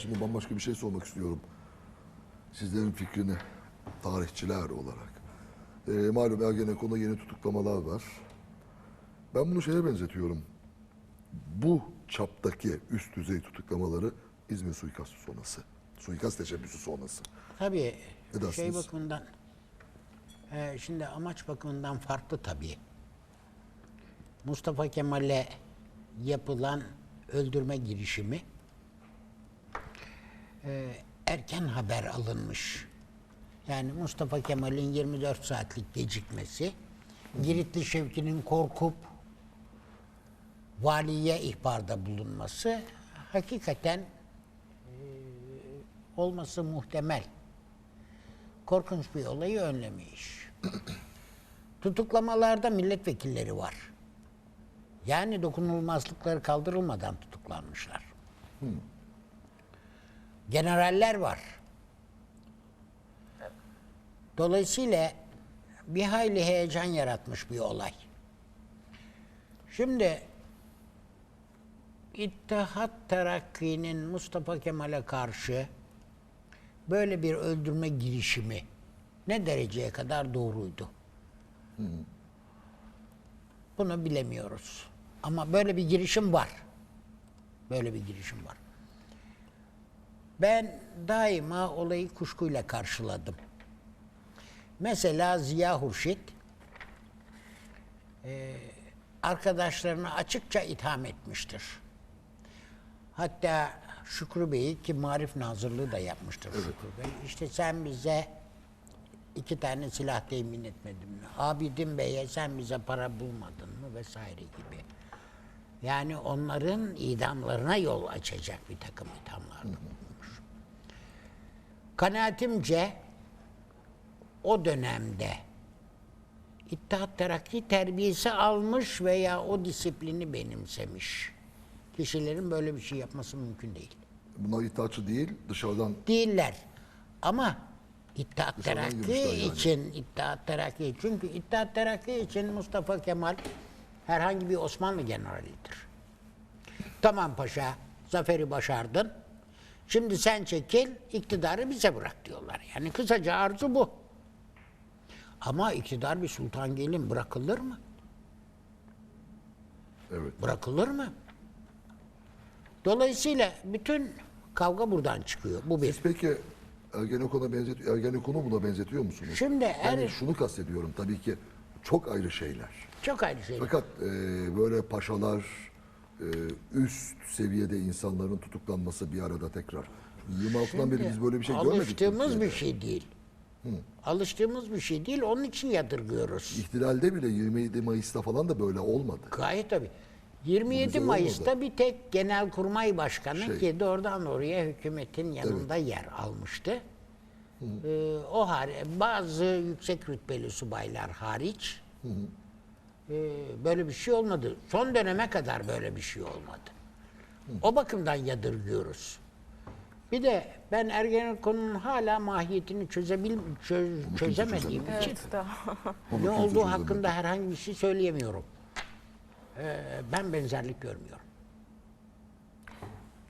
şimdi bambaşka bir şey sormak istiyorum. Sizlerin fikrini tarihçiler olarak. Ee, malum Ergenekon'da yeni tutuklamalar var. Ben bunu şeye benzetiyorum. Bu çaptaki üst düzey tutuklamaları İzmir suikastı sonrası. Suikast teşebbüsü sonrası. Tabii Ne şey bakımından e, şimdi amaç bakımından farklı tabii. Mustafa Kemal'e yapılan öldürme girişimi e, erken haber alınmış. Yani Mustafa Kemal'in 24 saatlik gecikmesi, Giritli Şevki'nin korkup valiye ihbarda bulunması hakikaten e, olması muhtemel. Korkunç bir olayı önlemiş. Tutuklamalarda milletvekilleri var. Yani dokunulmazlıkları kaldırılmadan tutuklanmışlar. Generaller var. Dolayısıyla bir hayli heyecan yaratmış bir olay. Şimdi İttihat Terakki'nin Mustafa Kemal'e karşı böyle bir öldürme girişimi ne dereceye kadar doğruydu? Bunu bilemiyoruz. Ama böyle bir girişim var. Böyle bir girişim var. Ben daima olayı kuşkuyla karşıladım. Mesela Ziya Hurşit e, arkadaşlarını açıkça itham etmiştir. Hatta Şükrü Bey'i ki Marif Nazırlığı da yapmıştır Şükrü Bey. İşte sen bize iki tane silah temin etmedin mi? Abidin Bey'e sen bize para bulmadın mı? Vesaire gibi. Yani onların idamlarına yol açacak bir takım ithamlarda bulunmuş. Kanaatimce o dönemde İttihat Terakki terbiyesi almış veya o disiplini benimsemiş. Kişilerin böyle bir şey yapması mümkün değil. Bunlar iddiaçı değil, dışarıdan Değiller. Ama İttihat Terakki yani. için, İttihat Terakki çünkü İttihat Terakki için Mustafa Kemal herhangi bir Osmanlı generalidir. Tamam paşa, zaferi başardın. Şimdi sen çekil, iktidarı bize bırak diyorlar. Yani kısaca arzu bu. Ama iktidar bir sultan gelin bırakılır mı? evet. Bırakılır mı? Dolayısıyla bütün kavga buradan çıkıyor. Bu bir. Siz peki Ergenekon'a benzet Ergenekon'u buna benzetiyor musunuz? Şimdi yani er- şunu kastediyorum tabii ki çok ayrı şeyler. Çok ayrı şey. Fakat e, böyle paşalar, üst seviyede insanların tutuklanması bir arada tekrar. 26'dan beri biz böyle bir şey görmedik. Alıştığımız bir şey değil. Alıştığımız bir şey değil. Onun için yadırgıyoruz. İhtilalde bile 27 Mayıs'ta falan da böyle olmadı. Gayet tabii. 27 güzel Mayıs'ta olmadı. bir tek Genelkurmay Başkanı Şey. ki doğrudan oraya hükümetin yanında yer almıştı. Ee, o hari bazı yüksek rütbeli subaylar hariç ee, böyle bir şey olmadı. Son döneme kadar böyle bir şey olmadı. O bakımdan yadırgıyoruz. Bir de ben Ergenekon'un hala mahiyetini çözebil çö- çözemediğim için Evet, ne olduğu çözemedi. hakkında herhangi bir şey söyleyemiyorum. Ee, ben benzerlik görmüyorum.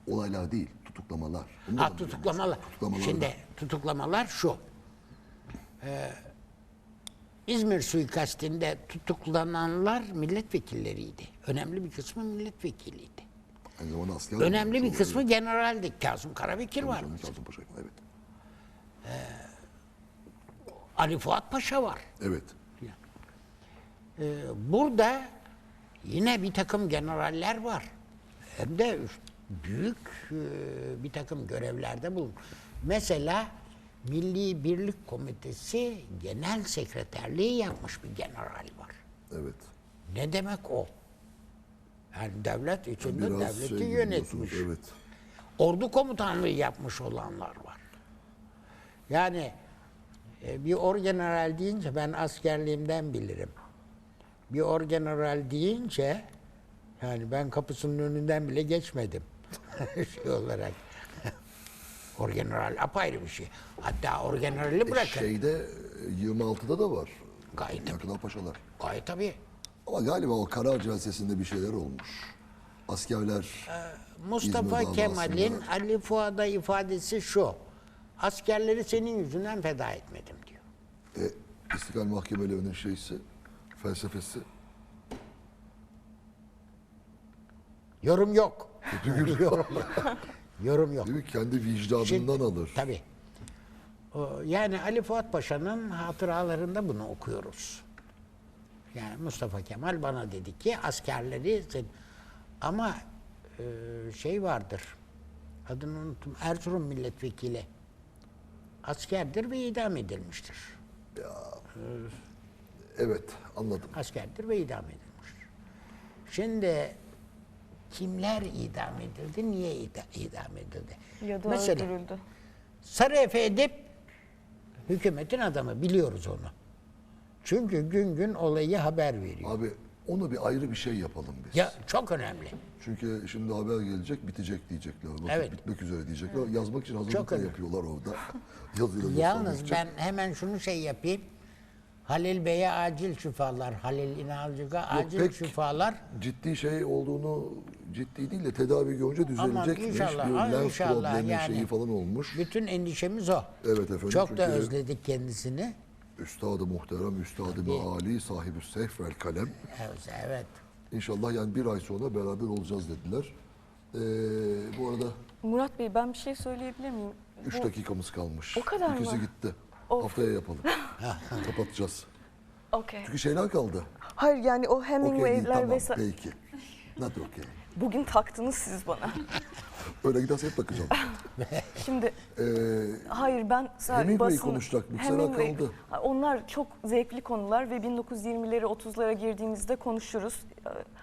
Olaylar değil, tutuklamalar. Ha tutuklamalar. Tutuklamalar Şimdi tutuklamalar şu. Ee, İzmir suikastinde tutuklananlar milletvekilleriydi. Önemli bir kısmı milletvekiliydi. Aynı zamanda asker Önemli bir kısmı generaldi. Kazım Karabekir var. Kazım Paşa, evet. Ali Fuat Paşa var. Evet. Ee, burada yine bir takım generaller var. Hem de büyük e, bir takım görevlerde bulun. Mesela Milli Birlik Komitesi Genel Sekreterliği yapmış bir general var. Evet. Ne demek o? Yani devlet içinde Biraz devleti şey yönetmiş. Evet. Ordu komutanlığı yapmış olanlar var. Yani e, bir orgeneral deyince ben askerliğimden bilirim. Bir orgeneral deyince yani ben kapısının önünden bile geçmedim şey olarak. Orgeneral apayrı bir şey. Hatta orgenerali bırakın. Şeyde e, 26'da da var. Gayet tabii. Yakınal Paşalar. Gayet tabii. Ama galiba o karar celsesinde bir şeyler olmuş. askerler Mustafa İzmir Kemal'in Ali Fuad'a ifadesi şu. Askerleri senin yüzünden feda etmedim diyor. e, İstiklal Mahkemelerinin şeysi, felsefesi. Yorum yok. Yorum yok. Yorum yok. Değil mi? Kendi vicdanından alır. Tabii. Yani Ali Fuat Paşa'nın hatıralarında bunu okuyoruz. Yani Mustafa Kemal bana dedi ki askerleri ama e, şey vardır. Adını unuttum. Erzurum milletvekili. Askerdir ve idam edilmiştir. Evet, anladım. Askerdir ve idam edilmiştir. Şimdi kimler idam edildi, niye ida- idam edildi? Ya da Mesela öldürüldü. Sarı Efe Edip hükümetin adamı biliyoruz onu. Çünkü gün gün olayı haber veriyor. Abi onu bir ayrı bir şey yapalım biz. Ya çok önemli. Çünkü şimdi haber gelecek, bitecek diyecekler. Vakit Evet. bitmek üzere diyecekler. Yazmak için hazırlıklar yapıyorlar orada. Yalnız ben hemen şunu şey yapayım. Halil Bey'e acil şifalar, Halil İnalcık'a acil pek şifalar. ciddi şey olduğunu ciddi değil de tedavi görünce düzelecekmiş. inşallah, bir inşallah problemi yani. şeyi falan olmuş. Bütün endişemiz o. Evet efendim, Çok da özledik kendisini. Üstadı muhterem, üstadı meali, sahibi sehf vel kalem. Evet, evet. İnşallah yani bir ay sonra beraber olacağız dediler. Ee, bu arada Murat Bey ben bir şey söyleyebilir miyim? 3 Bu- dakikamız kalmış. O kadar İkisi mı? gitti. Of. Haftaya yapalım. Kapatacağız. Okey. Çünkü şeyler kaldı. Hayır yani o Okey değil, Hemingway'ler tamam vesaire. peki. Not okay. Bugün taktınız siz bana. Öyle giderse hep bakacağım. Şimdi Ee, hayır ben sadece Hemingway'i basın... konuşacaktık, Yükselen kaldı. Onlar çok zevkli konular ve 1920'leri 30'lara girdiğimizde konuşuruz.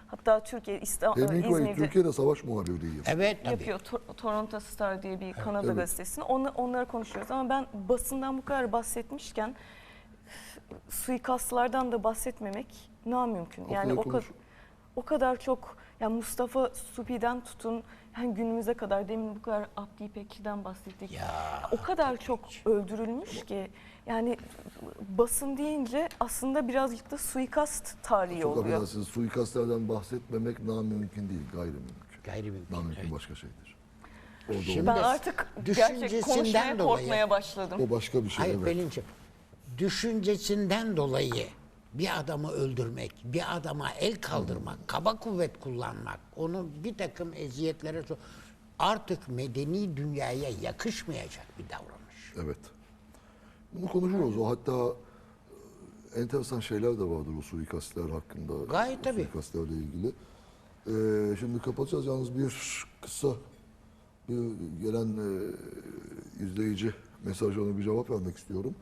Hatta Türkiye, İstanbul, Hemingway İzmir'de Türkiye'de savaş muhabirliği. Evet tabii. yapıyor. Tor- Toronto Star diye bir Kanada evet. gazetesini. Onu, onları konuşuyoruz ama ben basından bu kadar bahsetmişken suikastlardan da bahsetmemek namümkün. Yani Haftaya o, ka- konuş. o kadar çok yani Mustafa Supi'den tutun yani günümüze kadar demin bu kadar Abdi İpekçi'den bahsettik. Ya, o kadar çok öldürülmüş ki yani basın deyince aslında birazcık da suikast tarihi Çok oluyor. affedersiniz suikastlerden bahsetmemek namümkün değil, gayrimümkün. Gayrimümkün. Namümkün evet. başka şeydir. Şimdi- Ben artık gerçek Düşüncesinden konuşmaya dolayı- korkmaya başladım. O başka bir şey. Hayır evet. Pelin'ciğim. Düşüncesinden dolayı bir adamı öldürmek, bir adama el kaldırmak, kaba kuvvet kullanmak, onu bir takım eziyetlere artık medeni dünyaya yakışmayacak bir davranış. Evet. Bunu konuşuyoruz. O hatta e, enteresan şeyler de vardır o suikastler hakkında. Gayet tabii. Suikastlerle ilgili. Ee, şimdi kapatacağız. Yalnız bir kısa bir gelen e, izleyici mesajlarına bir cevap vermek istiyorum.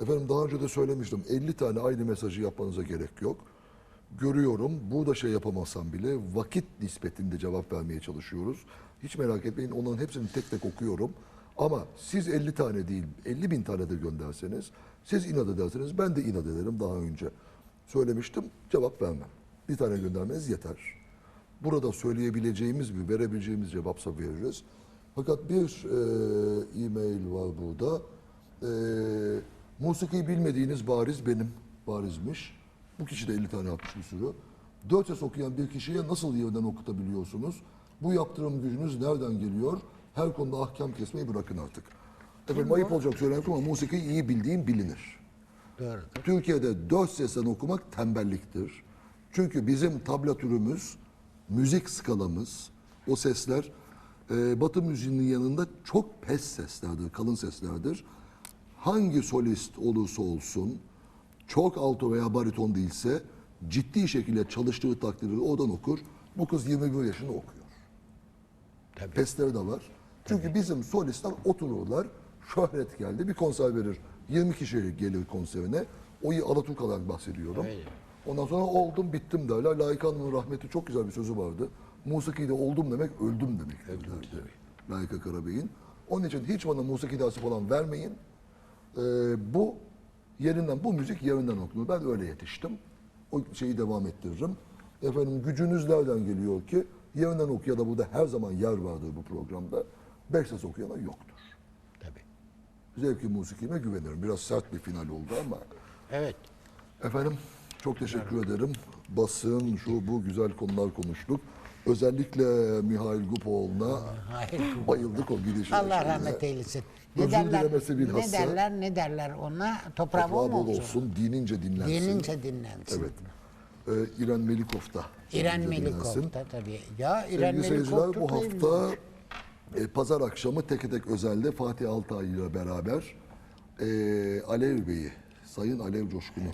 Efendim daha önce de söylemiştim. 50 tane aynı mesajı yapmanıza gerek yok. Görüyorum. Burada şey yapamazsam bile vakit nispetinde cevap vermeye çalışıyoruz. Hiç merak etmeyin. Onların hepsini tek tek okuyorum. Ama siz 50 tane değil, 50 bin tane de gönderseniz, siz inat ederseniz ben de inat ederim daha önce. Söylemiştim, cevap vermem. Bir tane göndermeniz yeter. Burada söyleyebileceğimiz bir, verebileceğimiz cevapsa veririz. Fakat bir e, e-mail var burada. E, musikiyi bilmediğiniz bariz benim, barizmiş. Bu kişi de 50 tane atmış bir sürü. Dört ses okuyan bir kişiye nasıl yerden okutabiliyorsunuz? Bu yaptırım gücünüz nereden geliyor? Her konuda ahkam kesmeyi bırakın artık. Efendim ayıp olacak söylemek ama musikiyi iyi bildiğim bilinir. Doğru. Türkiye'de dört sesten okumak tembelliktir. Çünkü bizim tablatürümüz, müzik skalamız, o sesler e, Batı müziğinin yanında çok pes seslerdir, kalın seslerdir. Hangi solist olursa olsun, çok alto veya bariton değilse ciddi şekilde çalıştığı takdirde oradan okur. Bu kız 21 yaşında okuyor. Tabii. Pesleri de var. Çünkü bizim solistler otururlar. Şöhret geldi. Bir konser verir. 20 kişi gelir konserine. O Alaturk olarak bahsediyorum. Öyle. Ondan sonra oldum bittim derler. Layık Hanım'ın rahmeti çok güzel bir sözü vardı. Musiki'de oldum demek öldüm demek derlerdi. Layık Karabey'in. Onun için hiç bana musiki dersi falan vermeyin. Ee, bu yerinden, bu müzik yerinden okunur. Ben öyle yetiştim. O şeyi devam ettiririm. Efendim gücünüz nereden geliyor ki? Yerinden oku ya da burada her zaman yer vardır bu programda. Beş ses okuyana yoktur. Tabii. Zevki musikime güvenirim. Biraz sert bir final oldu ama. Evet. Efendim çok teşekkür ederim. Basın, şu bu güzel konular konuştuk. Özellikle Mihail Gupoğlu'na bayıldık o gidişine. Allah rahmet eylesin. Ne Özür derler, dilemesi ne bilhassa. derler, ne derler ona? Toprağı Toprağı bol bol olsun. olsun, dinince dinlensin. Dinince dinlensin. Evet. Ee, İren Melikov da. İren dinince Melikov da tabii. Ya İren Sevgili seyirciler Melikov bu çok iyi hafta e, pazar akşamı tek tek özelde Fatih Altay ile beraber e, Alev Bey'i, Sayın Alev Coşkun'u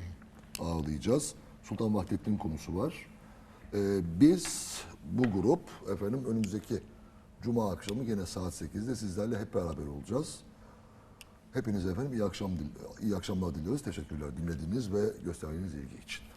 ağırlayacağız. Sultan Vahdettin konusu var. E, biz bu grup efendim önümüzdeki Cuma akşamı gene saat 8'de sizlerle hep beraber olacağız. Hepinize efendim iyi akşam iyi akşamlar diliyoruz. Teşekkürler dinlediğiniz ve gösterdiğiniz ilgi için.